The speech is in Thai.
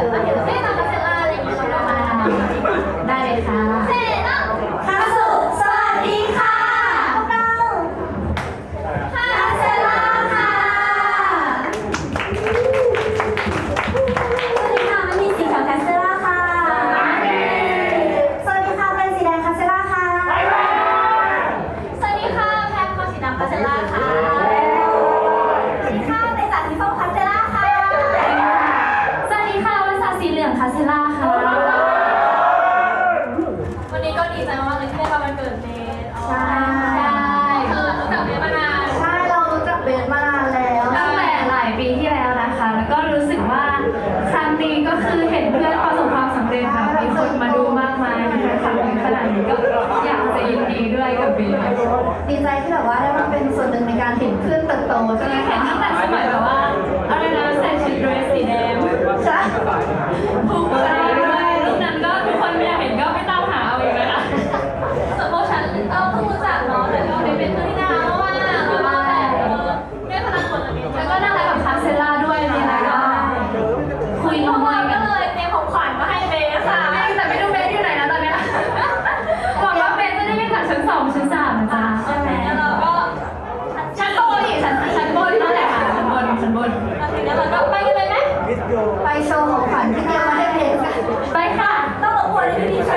Tự. คาเซล่าค่ะ วันนี้ก็ดีใจมากๆเลยที่ได้มาวันเกิดเบสใช่เธอรู้จักเบสมานานใช่เรารู้จักเบสมานานแล้ว ตั้งแต่หลายปีที่แล้วนะคะ แล้วก็รู้สึกว่าครั้งนี้ก็คือเห็นเพื่อนประสบความสำเร็จแบบมีคนมาดูมากมายนะคะครั้งนี้ขนาดนี้ก็อยากจะยินดีด้วยกับบีดีใจที่แบบว่าได้มาเป็นส่วนหนึ่งในการเห็นเพื่อนเติบโตใช่คือไหมเห็นคะตั้งแต่สมัยแบบว่าอะไรนะใส่ชุดเดรสสีแดง ใช่ ผูกอะไรด้วยรูปนั้นก็ทุกคนไม่อยากเห็นก็ไม่ตามหาเอาเองนะคะส่วนพวกฉันก็เพิ่งรู้จักเนาะแต่ก็ได้เป็นเพื่อนที่น่ารักมากๆแล้วก็แบบเออได้พลังบวกกับเบสแล้วก็น่ารักกับคาเซล่าด้วยนะคะก็คุยพน้วกอเรายก็เลยเตรียมของขวัญมาให้เบสค่ะแต่ไม่รู้เบสอยู่ไหนนะตอนเนี้ยหวังว่าเบสจะได้เป็นจากชั้นสองชั้นสามนะจ๊ะใช่ไหมแล้วเราก็ชั้นบนอีกชั้นชั้นบนนั่นแหละค่ะชั้นบนชั้นบนมาถึงแล้วเราก็ไปกันเลยไหมไปโชว์ของ 白看，到了我这个地。